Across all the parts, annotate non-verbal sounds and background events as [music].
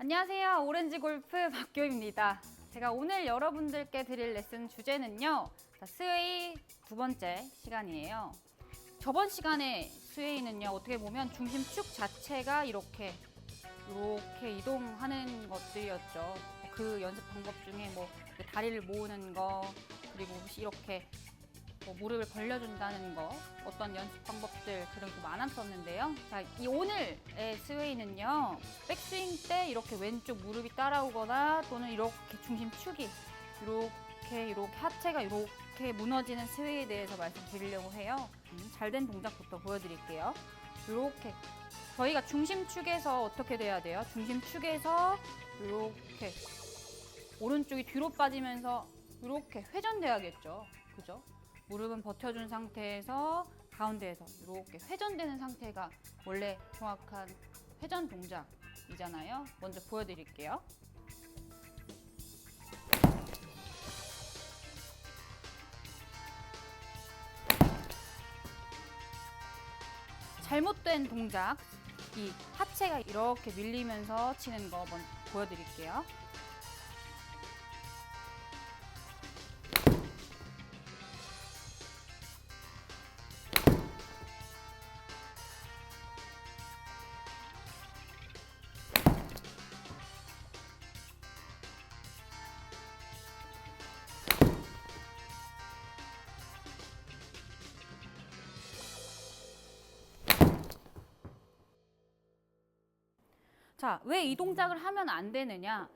안녕하세요. 오렌지 골프 [laughs] 박교입니다. 제가 오늘 여러분들께 드릴 레슨 주제는요. 자, 스웨이 두 번째 시간이에요. 저번 시간에 스웨이는요. 어떻게 보면 중심축 자체가 이렇게 이렇게 이동하는 것들이었죠. 그 연습 방법 중에 뭐 다리를 모으는 거 그리고 이렇게 뭐 무릎을 벌려준다는 거 어떤 연습 방법들 그런 게 많았었는데요. 자, 이 오늘의 스웨이는요. 백스윙 때 이렇게 왼쪽 무릎이 따라오거나 또는 이렇게 중심 축이 이렇게 이렇게 하체가 이렇게 무너지는 스웨이에 대해서 말씀드리려고 해요. 음, 잘된 동작부터 보여드릴게요. 이렇게 저희가 중심축에서 어떻게 돼야 돼요? 중심축에서 이렇게 오른쪽이 뒤로 빠지면서 이렇게 회전돼야겠죠. 그죠? 무릎은 버텨준 상태에서 가운데에서 이렇게 회전되는 상태가 원래 정확한 회전 동작이잖아요. 먼저 보여드릴게요. 잘못된 동작, 이 하체가 이렇게 밀리면서 치는 거 먼저 보여드릴게요. 자, 왜 이 동작을 하면 안 되느냐?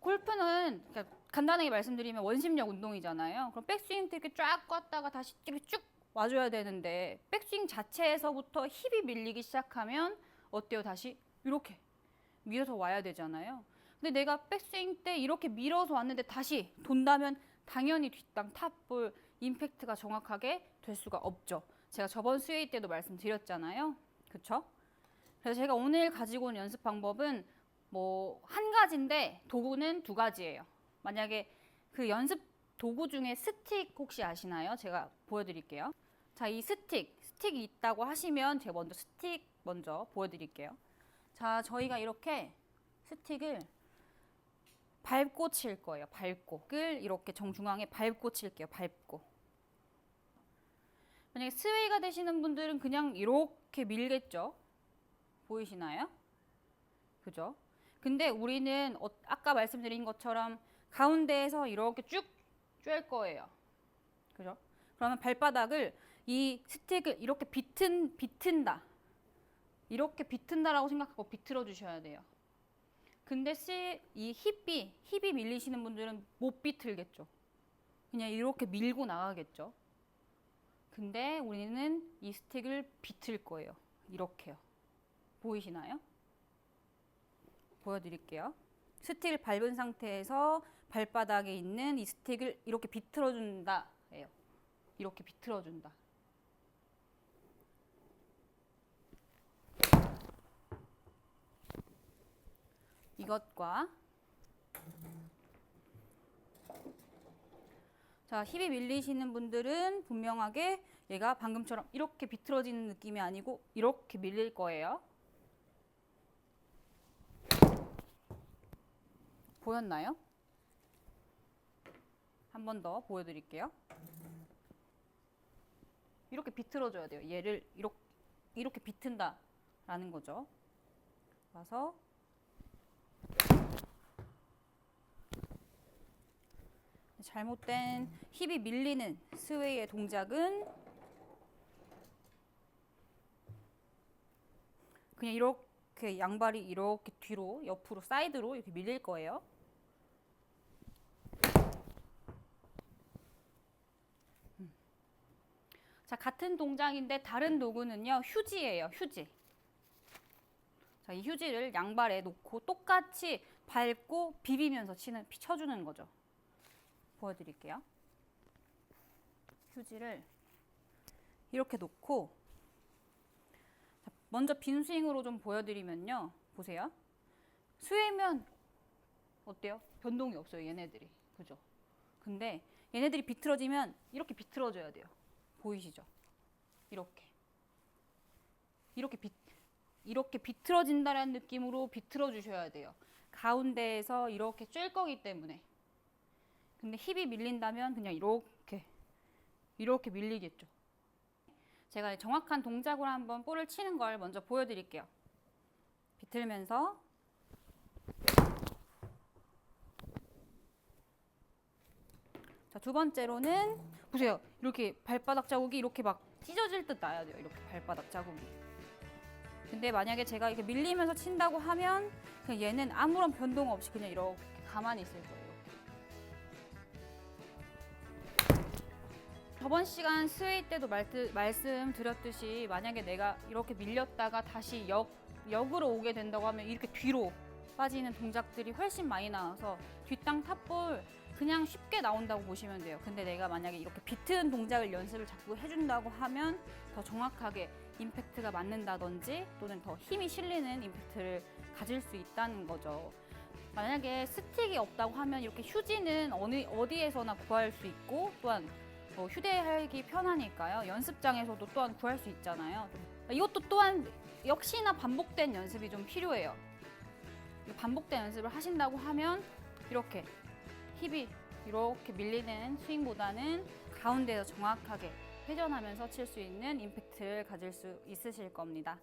골프는 그러니까 간단하게 말씀드리면 원심력 운동이잖아요. 그럼 백스윙 때 이렇게 쫙 껐다가 다시 이렇게 쭉 와줘야 되는데 백스윙 자체에서부터 힙이 밀리기 시작하면 어때요? 다시 이렇게 밀어서 와야 되잖아요. 근데 내가 백스윙 때 이렇게 밀어서 왔는데 다시 돈다면 당연히 뒷땅 탑볼 임팩트가 정확하게 될 수가 없죠. 제가 저번 스웨이 때도 말씀드렸잖아요. 그쵸? 그래서 제가 오늘 가지고 온 연습 방법은 뭐 한 가지인데 도구는 두 가지예요. 만약에 그 연습 도구 중에 스틱 혹시 아시나요? 제가 보여드릴게요. 자, 이 스틱, 스틱이 있다고 하시면 제가 먼저 스틱 먼저 보여드릴게요. 자, 저희가 이렇게 스틱을 밟고 칠 거예요. 밟고. 끌 이렇게 정중앙에 밟고 칠게요. 밟고. 만약에 스웨이가 되시는 분들은 그냥 이렇게 밀겠죠. 보이시나요? 그죠? 근데 우리는 어- 아까 말씀드린 것처럼 가운데에서 이렇게 쭉쬐 거예요. 그죠? 그러면 발바닥을 이 스틱을 이렇게 비튼 비튼다. 이렇게 비튼다라고 생각하고 비틀어 주셔야 돼요. 근데 시, 이 힙이 힙이 밀리시는 분들은 못 비틀겠죠. 그냥 이렇게 밀고 나가겠죠. 근데 우리는 이 스틱을 비틀 거예요. 이렇게요. 보이시나요? 보여드릴게요. 스틱을 밟은 상태에서 발바닥에 있는 이 스틱을 이렇게 비틀어 준다. 예요. 이렇게 비틀어 준다. 이것과 자, 힙이 밀리시는 분들은 분명하게 얘가 방금처럼 이렇게 비틀어지는 느낌이 아니고 이렇게 밀릴 거예요. 보였나요? 한 번 더 보여드릴게요. 이렇게 비틀어줘야 돼요. 얘를 이렇게, 이렇게 비튼다라는 거죠. 와서 잘못된 힙이 밀리는 스웨이의 동작은 그냥 이렇게 양발이 이렇게 뒤로 옆으로 사이드로 이렇게 밀릴 거예요. 자, 같은 동작인데 다른 도구는요. 휴지예요. 휴지. 자, 이 휴지를 양발에 놓고 똑같이 밟고 비비면서 치는 쳐주는 거죠. 보여드릴게요. 휴지를 이렇게 놓고 자, 먼저 빈 스윙으로 좀 보여드리면요. 보세요. 스웨면 어때요? 변동이 없어요. 얘네들이. 그죠? 근데 얘네들이 비틀어지면 이렇게 비틀어져야 돼요. 보이시죠? 이렇게. 이렇게 비, 이렇게 비틀어진다라는 느낌으로 비틀어 주셔야 돼요. 가운데에서 이렇게 쬐 거기 때문에. 근데 힙이 밀린다면 그냥 이렇게 이렇게 밀리겠죠. 제가 정확한 동작으로 한번 볼을 치는 걸 먼저 보여드릴게요. 비틀면서 자, 두 번째로는 보세요. 이렇게 발바닥 자국이 이렇게 막 찢어질 듯 나야 돼요. 이렇게 발바닥 자국이. 근데 만약에 제가 이렇게 밀리면서 친다고 하면 그냥 얘는 아무런 변동 없이 그냥 이렇게 가만히 있을 거예요. 저번 시간 스웨이 때도 말드, 말씀드렸듯이 만약에 내가 이렇게 밀렸다가 다시 역, 역으로 오게 된다고 하면 이렇게 뒤로 빠지는 동작들이 훨씬 많이 나와서 뒷땅 탑볼 그냥 쉽게 나온다고 보시면 돼요. 근데 내가 만약에 이렇게 비트는 동작을 연습을 자꾸 해준다고 하면 더 정확하게 임팩트가 맞는다든지 또는 더 힘이 실리는 임팩트를 가질 수 있다는 거죠. 만약에 스틱이 없다고 하면 이렇게 휴지는 어느 어디에서나 구할 수 있고 또한 뭐 휴대하기 편하니까요. 연습장에서도 또한 구할 수 있잖아요. 이것도 또한 역시나 반복된 연습이 좀 필요해요. 반복된 연습을 하신다고 하면 이렇게 힙이 이렇게 밀리는 스윙보다는 가운데에서 정확하게 회전하면서 칠 수 있는 임팩트를 가질 수 있으실 겁니다.